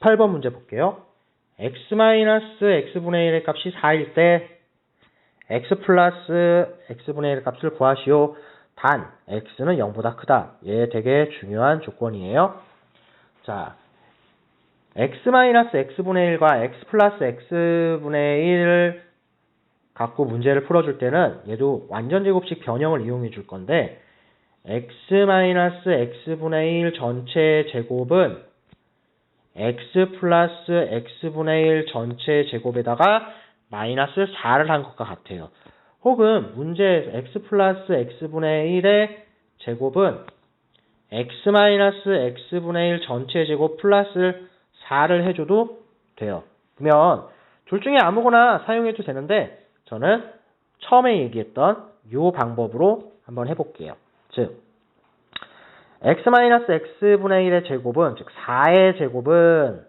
28번 문제 볼게요. x-x분의 1의 값이 4일 때 x 플러스 x분의 1의 값을 구하시오. 단 x는 0보다 크다. 얘 되게 중요한 조건이에요. 자, x-x분의 1과 x 플러스 x분의 1을 갖고 문제를 풀어줄 때는 얘도 완전 제곱식 변형을 이용해 줄 건데 x-x분의 1 전체 제곱은 x 플러스 x분의 1 전체 제곱에다가 마이너스 4를 한 것과 같아요. 혹은 문제에서 x 플러스 x분의 1의 제곱은 x 마이너스 x분의 1 전체 제곱 플러스 4를 해줘도 돼요. 그러면 둘 중에 아무거나 사용해도 되는데 저는 처음에 얘기했던 이 방법으로 한번 해볼게요. 즉 x-x분의 1의 제곱은 즉 4의 제곱은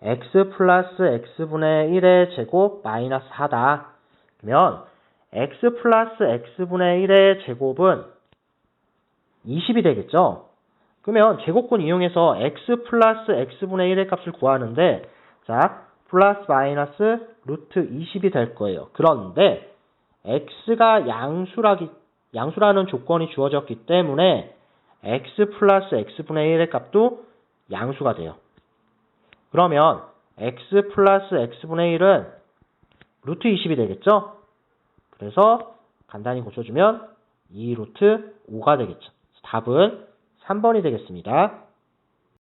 x 플러스 x분의 1의 제곱 마이너스 4다. 그러면 x 플러스 x분의 1의 제곱은 20이 되겠죠? 그러면 제곱권 이용해서 x 플러스 x분의 1의 값을 구하는데 자 플러스 마이너스 루트 20이 될 거예요. 그런데 x가 양수라기, 양수라는 조건이 주어졌기 때문에 x 플러스 x분의 1의 값도 양수가 돼요. 그러면 x 플러스 x분의 1은 루트 20이 되겠죠? 그래서 간단히 고쳐주면 2 루트 5가 되겠죠. 답은 3번이 되겠습니다.